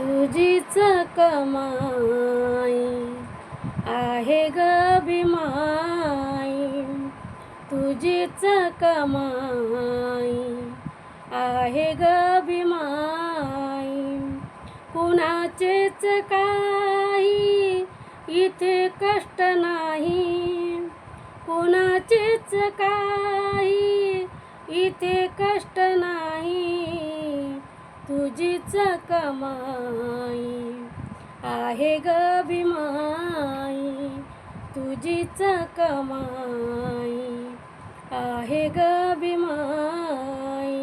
तुझीच कमाई आहे ग भीमाई तुझीच कमाई आहे ग भीमाई कुणाचेच काही इथे कष्ट नाही. कुणाचेच काही इथे कष्ट नाही. तुझीच कमाई आहे ग भीमाई तुझीच कमाई आहे ग भीमाई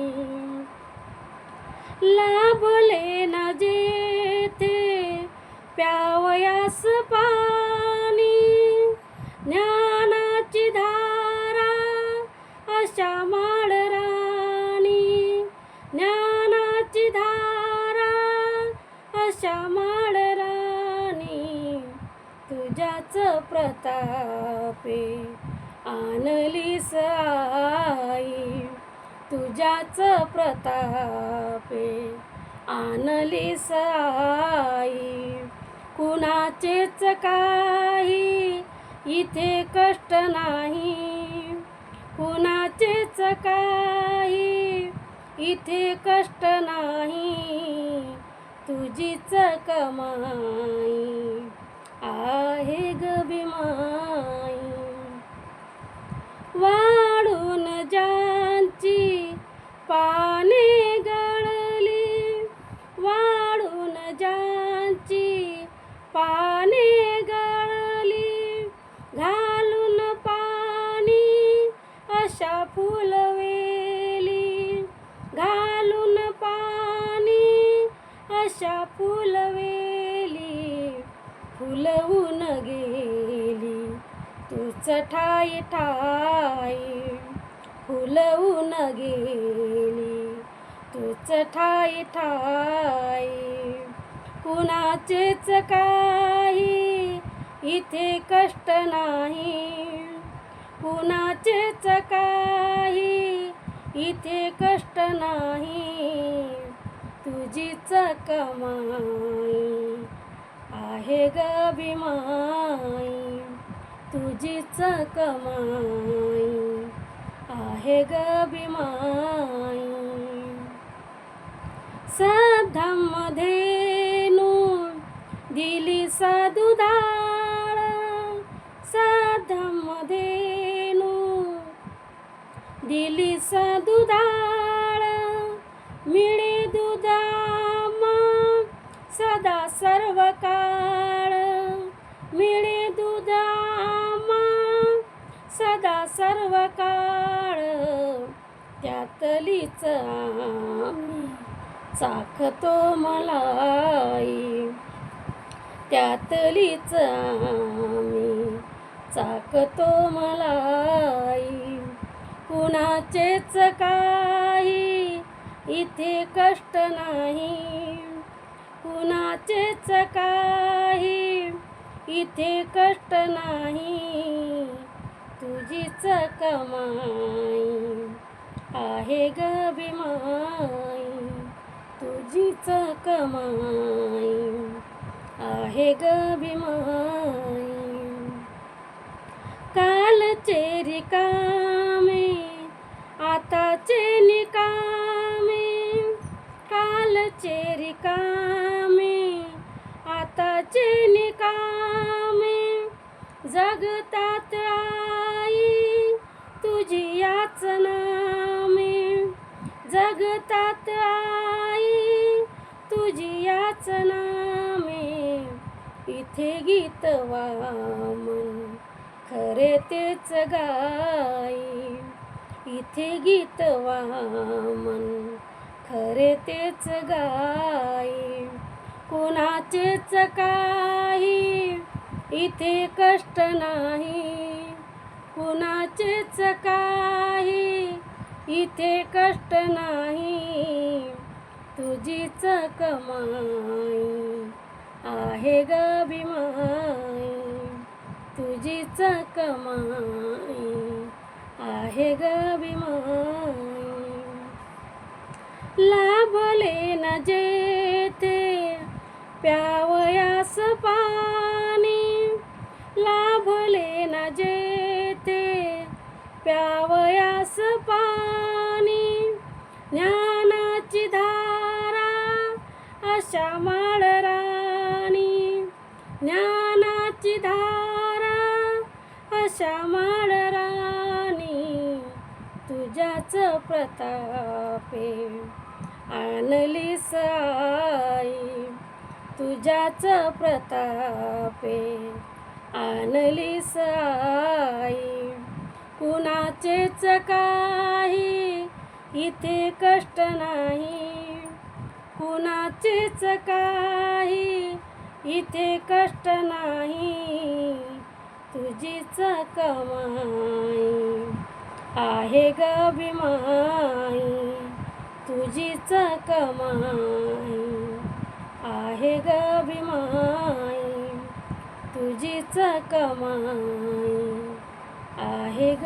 लाभले ना जेथे प्यावयास पा प्रतापे आणलीस आई तुझ्याच प्रतापे आणलीस आई. कुणाचेच काही इथे कष्ट नाही कुणाचेच काही इथे कष्ट नाही तुझीच कमाई. आहे ग वाढून ज्यांची पाने गळली वाढून ज्यांची पाने गळली घालून पाणी अशा फुलं फुलवून गेली. तूच ठाय ठाई फुलवून गेली. तूच ठाय ठाई कुणाचेच काही इथे कष्ट नाही. कुणाचेच काही इथे कष्ट नाही. तुझीच कमाई आहे ग भीमाई तुझीच कमाई. आहे ग भीमाई साधामध्ये दिली साधुदाळ साधामध्ये दिली सा सदा सर्व काळ त्यातलीच आम्ही चाखतो मलाई. त्यातलीच आम्ही चाकतो मलाई. कुणाचेच काही इथे कष्ट नाही. कुणाचेच काही इथे कष्ट नाही. तुझीच कमाई आहे ग भीमाई तुझीच कमाई आहे ग भीमाई कालचे रिकामे आताचे निकामे. कालचे रिकामे आताचे निकामे. जगतात तुझी याच जगतात आई. तुझी याच इथे गीत वामन खरे तेच गाई. इथे गीत वामन खरे तेच गाई. कोणाचेच काही इथे कष्ट नाही. कुणाचेच काही इथे कष्ट नाही. तुझीच कमाई आहे ग भीमाई तुझीच कमाई आहे ग भीमाई लाभले न जेथे प्यावयास पा प्यावयास पाणी ज्ञानाची धारा अशा माळराणी ज्ञानाची धारा अशा माळराणी तुझ्याच प्रतापे आणली साई तुझ्याच प्रतापे आणली साई कुणाचेच काही इथे कष्ट नाही. कुणाचेच काही इथे कष्ट नाही. तुझीच कमाई आहे ग भीमाई तुझीच कमाई आहे ग भीमाई तुझीच कमाई आहे ग